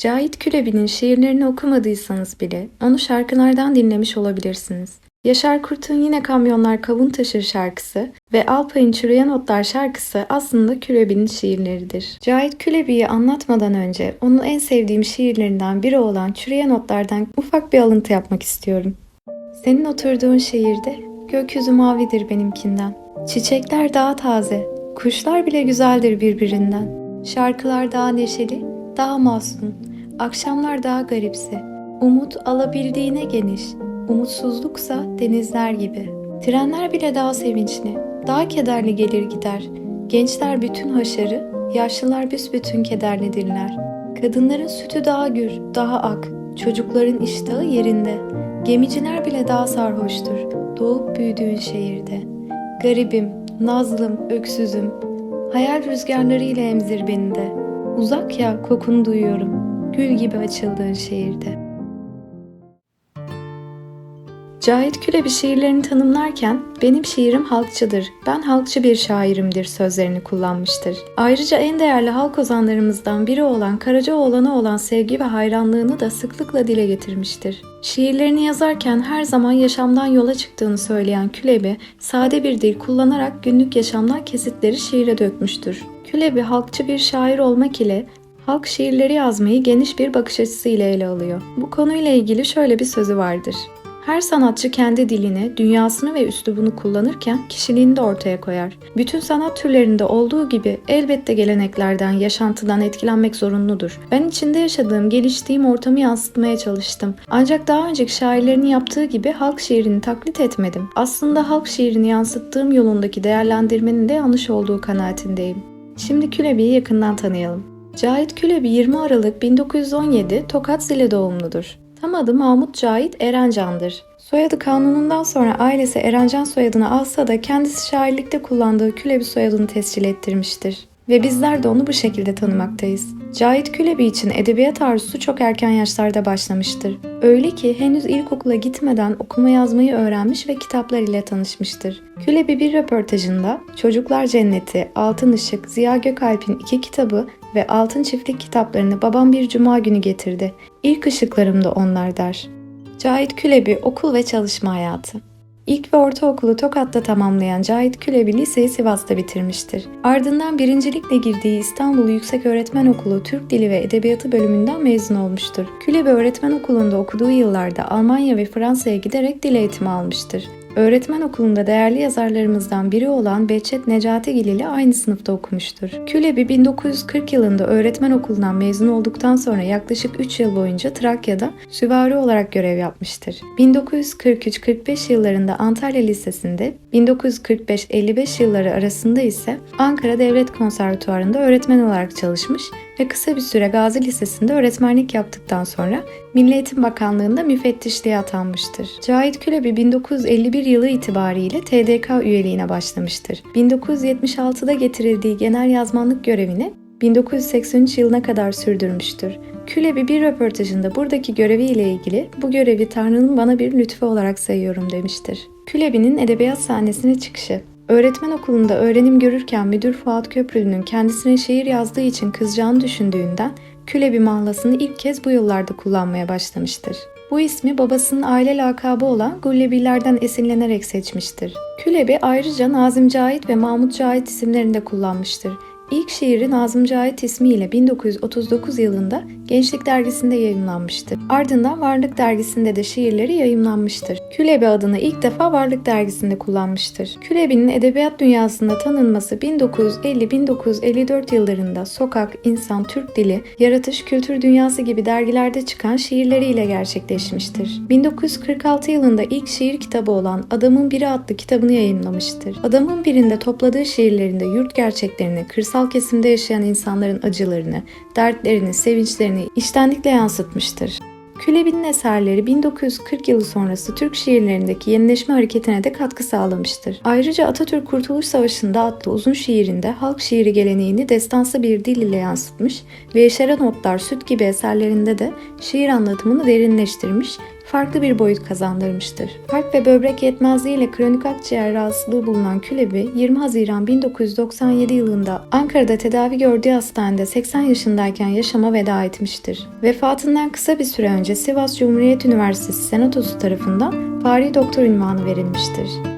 Cahit Külebi'nin şiirlerini okumadıysanız bile onu şarkılardan dinlemiş olabilirsiniz. Yaşar Kurt'un Yine Kamyonlar Kavun Taşır şarkısı ve Alpay'ın Çürüyen Otlar şarkısı aslında Külebi'nin şiirleridir. Cahit Külebi'yi anlatmadan önce onun en sevdiğim şiirlerinden biri olan Çürüyen Otlardan ufak bir alıntı yapmak istiyorum. Senin oturduğun şehirde gökyüzü mavidir benimkinden. Çiçekler daha taze, kuşlar bile güzeldir birbirinden. Şarkılar daha neşeli, daha masum, akşamlar daha garipsi. Umut alabildiğine geniş, umutsuzluksa denizler gibi. Trenler bile daha sevinçli, daha kederli gelir gider. Gençler bütün haşarı, yaşlılar büsbütün kederlidirler. Kadınların sütü daha gür, daha ak, çocukların iştahı yerinde. Gemiciler bile daha sarhoştur, doğup büyüdüğün şehirde. Garibim, nazlım, öksüzüm, hayal rüzgarları ile emzir beni de. Uzak ya kokunu duyuyorum, gül gibi açıldığın şehirde. Cahit Külebi şiirlerini tanımlarken benim şiirim halkçıdır, ben halkçı bir şairimdir sözlerini kullanmıştır. Ayrıca en değerli halk ozanlarımızdan biri olan Karacaoğlan'a olan sevgi ve hayranlığını da sıklıkla dile getirmiştir. Şiirlerini yazarken her zaman yaşamdan yola çıktığını söyleyen Külebi, sade bir dil kullanarak günlük yaşamdan kesitleri şiire dökmüştür. Külebi halkçı bir şair olmak ile halk şiirleri yazmayı geniş bir bakış açısıyla ele alıyor. Bu konuyla ilgili şöyle bir sözü vardır. Her sanatçı kendi dilini, dünyasını ve üslubunu kullanırken kişiliğini de ortaya koyar. Bütün sanat türlerinde olduğu gibi elbette geleneklerden, yaşantıdan etkilenmek zorunludur. Ben içinde yaşadığım, geliştiğim ortamı yansıtmaya çalıştım. Ancak daha önceki şairlerin yaptığı gibi halk şiirini taklit etmedim. Aslında halk şiirini yansıttığım yolundaki değerlendirmenin de yanlış olduğu kanaatindeyim. Şimdi Külebi'yi yakından tanıyalım. Cahit Külebi 20 Aralık 1917 Tokat Zile doğumludur. Tam adı Mahmut Cahit Erencan'dır. Soyadı kanunundan sonra ailesi Erencan soyadını alsa da kendisi şairlikte kullandığı Külebi soyadını tescil ettirmiştir. Ve bizler de onu bu şekilde tanımaktayız. Cahit Külebi için edebiyat arzusu çok erken yaşlarda başlamıştır. Öyle ki henüz ilkokula gitmeden okuma yazmayı öğrenmiş ve kitaplar ile tanışmıştır. Külebi bir röportajında Çocuklar Cenneti, Altın Işık, Ziya Gökalp'in iki kitabı ve Altın Çiftlik kitaplarını babam bir cuma günü getirdi. İlk ışıklarım da onlar der. Cahit Külebi okul ve çalışma hayatı. İlk ve ortaokulu Tokat'ta tamamlayan Cahit Külebi liseyi Sivas'ta bitirmiştir. Ardından birincilikle girdiği İstanbul Yükseköğretmen Okulu Türk Dili ve Edebiyatı bölümünden mezun olmuştur. Külebi öğretmen okulunda okuduğu yıllarda Almanya ve Fransa'ya giderek dil eğitimi almıştır. Öğretmen okulunda değerli yazarlarımızdan biri olan Behçet Necatigil ile aynı sınıfta okumuştur. Külebi 1940 yılında öğretmen okulundan mezun olduktan sonra yaklaşık 3 yıl boyunca Trakya'da süvari olarak görev yapmıştır. 1943-45 yıllarında Antalya Lisesi'nde, 1945-55 yılları arasında ise Ankara Devlet Konservatuvarı'nda öğretmen olarak çalışmış ve kısa bir süre Gazi Lisesi'nde öğretmenlik yaptıktan sonra Milli Eğitim Bakanlığı'nda müfettişliğe atanmıştır. Cahit Külebi 1951 yılı itibariyle TDK üyeliğine başlamıştır. 1976'da getirildiği genel yazmanlık görevini 1983 yılına kadar sürdürmüştür. Külebi bir röportajında buradaki görevi ile ilgili bu görevi Tanrı'nın bana bir lütfu olarak sayıyorum demiştir. Külebi'nin edebiyat sahnesine çıkışı Öğretmen okulunda öğrenim görürken müdür Fuat Köprülü'nün kendisine şiir yazdığı için kızacağını düşündüğünden Külebi mahlasını ilk kez bu yıllarda kullanmaya başlamıştır. Bu ismi babasının aile lakabı olan Gullebilerden esinlenerek seçmiştir. Külebi ayrıca Nazım Cahit ve Mahmut Cahit isimlerini de kullanmıştır. İlk şiiri Nazım Cahit ismiyle 1939 yılında Gençlik Dergisi'nde yayımlanmıştır. Ardından Varlık Dergisi'nde de şiirleri yayımlanmıştır. Külebi adını ilk defa Varlık Dergisi'nde kullanmıştır. Külebi'nin edebiyat dünyasında tanınması 1950-1954 yıllarında Sokak, İnsan, Türk Dili, Yaratış, Kültür Dünyası gibi dergilerde çıkan şiirleriyle gerçekleşmiştir. 1946 yılında ilk şiir kitabı olan Adamın Biri adlı kitabını yayımlamıştır. Adamın Birinde topladığı şiirlerinde yurt gerçeklerini, kırsal kesimde yaşayan insanların acılarını, dertlerini, sevinçlerini içtenlikle yansıtmıştır. Külebi'nin eserleri 1940 yılı sonrası Türk şiirlerindeki yenileşme hareketine de katkı sağlamıştır. Ayrıca Atatürk Kurtuluş Savaşı'nda adlı uzun şiirinde halk şiiri geleneğini destansı bir dil ile yansıtmış ve Yeşeren Otlar, Süt gibi eserlerinde de şiir anlatımını derinleştirmiş farklı bir boyut kazandırmıştır. Kalp ve böbrek yetmezliğiyle kronik akciğer rahatsızlığı bulunan Külebi 20 Haziran 1997 yılında Ankara'da tedavi gördüğü hastanede 80 yaşındayken yaşama veda etmiştir. Vefatından kısa bir süre önce Sivas Cumhuriyet Üniversitesi Senatosu tarafından Fahri Doktor ünvanı verilmiştir.